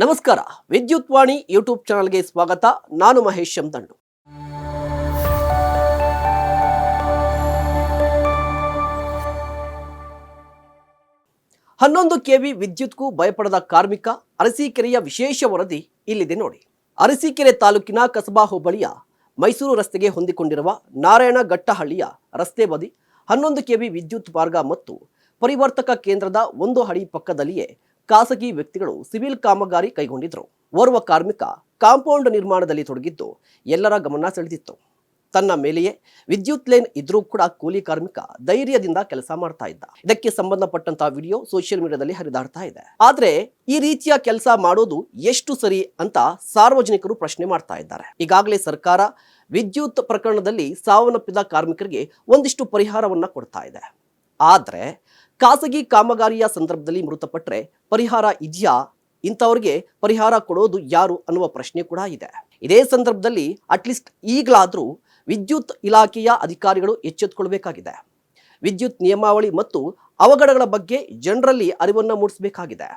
ನಮಸ್ಕಾರ. ವಿದ್ಯುತ್ ವಾಣಿ ಯೂಟ್ಯೂಬ್ ಚಾನಲ್ಗೆ ಸ್ವಾಗತ. ನಾನು ಮಹೇಶ್ ದಂಡು ಹನ್ನೊಂದು ಕೆವಿ ವಿದ್ಯುತ್ಗೂ ಭಯಪಡದ ಕಾರ್ಮಿಕ ಅರಸೀಕೆರೆಯ ವಿಶೇಷ ವರದಿ ಇಲ್ಲಿದೆ ನೋಡಿ. ಅರಸೀಕೆರೆ ತಾಲೂಕಿನ ಕಸಬಾ ಹೋಬಳಿಯ ಮೈಸೂರು ರಸ್ತೆಗೆ ಹೊಂದಿಕೊಂಡಿರುವ ನಾರಾಯಣಘಟ್ಟಹಳ್ಳಿಯ ರಸ್ತೆ ಬದಿ ಹನ್ನೊಂದು ಕೆವಿ ವಿದ್ಯುತ್ ಮಾರ್ಗ ಮತ್ತು ಪರಿವರ್ತಕ ಕೇಂದ್ರದ ಒಂದು ಅಡಿ ಪಕ್ಕದಲ್ಲಿಯೇ ಖಾಸಗಿ ವ್ಯಕ್ತಿಗಳು ಸಿವಿಲ್ ಕಾಮಗಾರಿ ಕೈಗೊಂಡಿದ್ದರು ಓರ್ವ ಕಾರ್ಮಿಕ ಕಾಂಪೌಂಡ್ ನಿರ್ಮಾಣದಲ್ಲಿ ತೊಡಗಿದ್ದು ಎಲ್ಲರ ಗಮನ ಸೆಳೆದಿತ್ತು. ತನ್ನ ಮೇಲೆಯೇ ವಿದ್ಯುತ್ ಲೈನ್ ಇದ್ರೂ ಕೂಡ ಕೂಲಿ ಕಾರ್ಮಿಕ ಧೈರ್ಯದಿಂದ ಕೆಲಸ ಮಾಡ್ತಾ ಇದ್ದ. ಇದಕ್ಕೆ ಸಂಬಂಧಪಟ್ಟಂತಹ ವಿಡಿಯೋ ಸೋಷಿಯಲ್ ಮೀಡಿಯಾದಲ್ಲಿ ಹರಿದಾಡ್ತಾ ಇದೆ. ಆದ್ರೆ ಈ ರೀತಿಯ ಕೆಲಸ ಮಾಡೋದು ಎಷ್ಟು ಸರಿ ಅಂತ ಸಾರ್ವಜನಿಕರು ಪ್ರಶ್ನೆ ಮಾಡ್ತಾ ಇದ್ದಾರೆ. ಈಗಾಗಲೇ ಸರ್ಕಾರ ವಿದ್ಯುತ್ ಪ್ರಕರಣದಲ್ಲಿ ಸಾವನ್ನಪ್ಪಿದ ಕಾರ್ಮಿಕರಿಗೆ ಒಂದಿಷ್ಟು ಪರಿಹಾರವನ್ನ ಕೊಡ್ತಾ ಇದೆ. ಆದ್ರೆ ಖಾಸಗಿ ಕಾಮಗಾರಿಯ ಸಂದರ್ಭದಲ್ಲಿ ಮೃತಪಟ್ಟರೆ ಪರಿಹಾರ ಇದೆಯಾ? ಇಂಥವ್ರಿಗೆ ಪರಿಹಾರ ಕೊಡೋದು ಯಾರು ಅನ್ನುವ ಪ್ರಶ್ನೆ ಕೂಡ ಇದೆ. ಇದೇ ಸಂದರ್ಭದಲ್ಲಿ ಅಟ್ಲೀಸ್ಟ್ ಈಗಲಾದರೂ ವಿದ್ಯುತ್ ಇಲಾಖೆಯ ಅಧಿಕಾರಿಗಳು ಎಚ್ಚೆತ್ತುಕೊಳ್ಬೇಕಾಗಿದೆ ವಿದ್ಯುತ್ ನಿಯಮಾವಳಿ ಮತ್ತು ಅವಘಡಗಳ ಬಗ್ಗೆ ಜನರಲ್ಲಿ ಅರಿವನ್ನು ಮೂಡಿಸಬೇಕಾಗಿದೆ.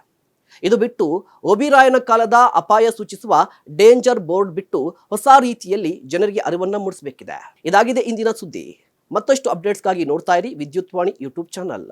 ಇದು ಬಿಟ್ಟು ಒಬಿರಾಯನ ಕಾಲದ ಅಪಾಯ ಸೂಚಿಸುವ ಡೇಂಜರ್ ಬೋರ್ಡ್ ಬಿಟ್ಟು ಹೊಸ ರೀತಿಯಲ್ಲಿ ಜನರಿಗೆ ಅರಿವನ್ನು ಮೂಡಿಸಬೇಕಿದೆ. ಇದಾಗಿದೆ ಇಂದಿನ ಸುದ್ದಿ. ಮತ್ತಷ್ಟು ಅಪ್ಡೇಟ್ಸ್ಗಾಗಿ ನೋಡ್ತಾ ಇರಿ ವಿದ್ಯುತ್ ವಾಣಿ ಯೂಟ್ಯೂಬ್ ಚಾನಲ್.